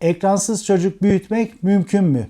Ekransız çocuk büyütmek mümkün mü?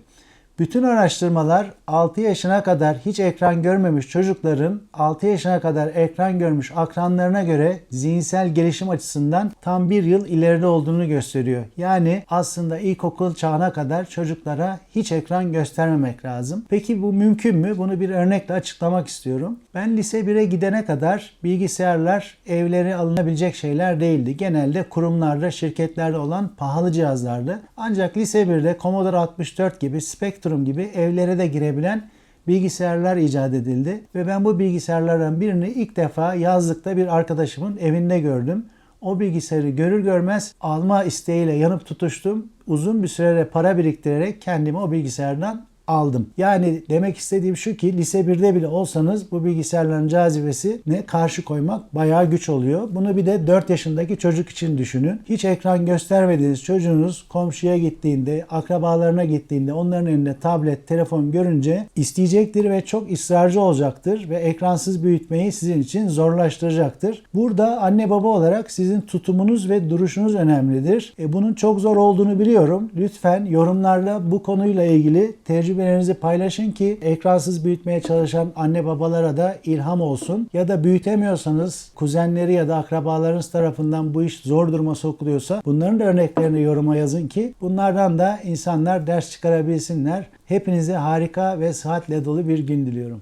Bütün araştırmalar 6 yaşına kadar hiç ekran görmemiş çocukların 6 yaşına kadar ekran görmüş akranlarına göre zihinsel gelişim açısından tam bir yıl ileride olduğunu gösteriyor. Yani aslında ilkokul çağına kadar çocuklara hiç ekran göstermemek lazım. Peki bu mümkün mü? Bunu bir örnekle açıklamak istiyorum. Ben lise 1'e gidene kadar bilgisayarlar evlere alınabilecek şeyler değildi. Genelde kurumlarda, şirketlerde olan pahalı cihazlardı. Ancak lise 1'de Commodore 64 gibi Spectrum gibi evlere de girebilen bilgisayarlar icat edildi ve ben bu bilgisayarlardan birini ilk defa yazlıkta bir arkadaşımın evinde gördüm. O bilgisayarı görür görmez alma isteğiyle yanıp tutuştum. Uzun bir sürede para biriktirerek kendimi o bilgisayardan aldım. Yani demek istediğim şu ki lise 1'de bile olsanız bu bilgisayarların cazibesi ne karşı koymak bayağı güç oluyor. Bunu bir de 4 yaşındaki çocuk için düşünün. Hiç ekran göstermediğiniz çocuğunuz komşuya gittiğinde, akrabalarına gittiğinde onların elinde tablet, telefon görünce isteyecektir ve çok ısrarcı olacaktır ve ekransız büyütmeyi sizin için zorlaştıracaktır. Burada anne baba olarak sizin tutumunuz ve duruşunuz önemlidir. E bunun çok zor olduğunu biliyorum. Lütfen yorumlarla bu konuyla ilgili tecrübelerinizi paylaşın ki ekransız büyütmeye çalışan anne babalara da ilham olsun. Ya da büyütemiyorsanız kuzenleri ya da akrabalarınız tarafından bu iş zor duruma sokuluyorsa bunların da örneklerini yoruma yazın ki bunlardan da insanlar ders çıkarabilsinler. Hepinize harika ve sıhhatle dolu bir gün diliyorum.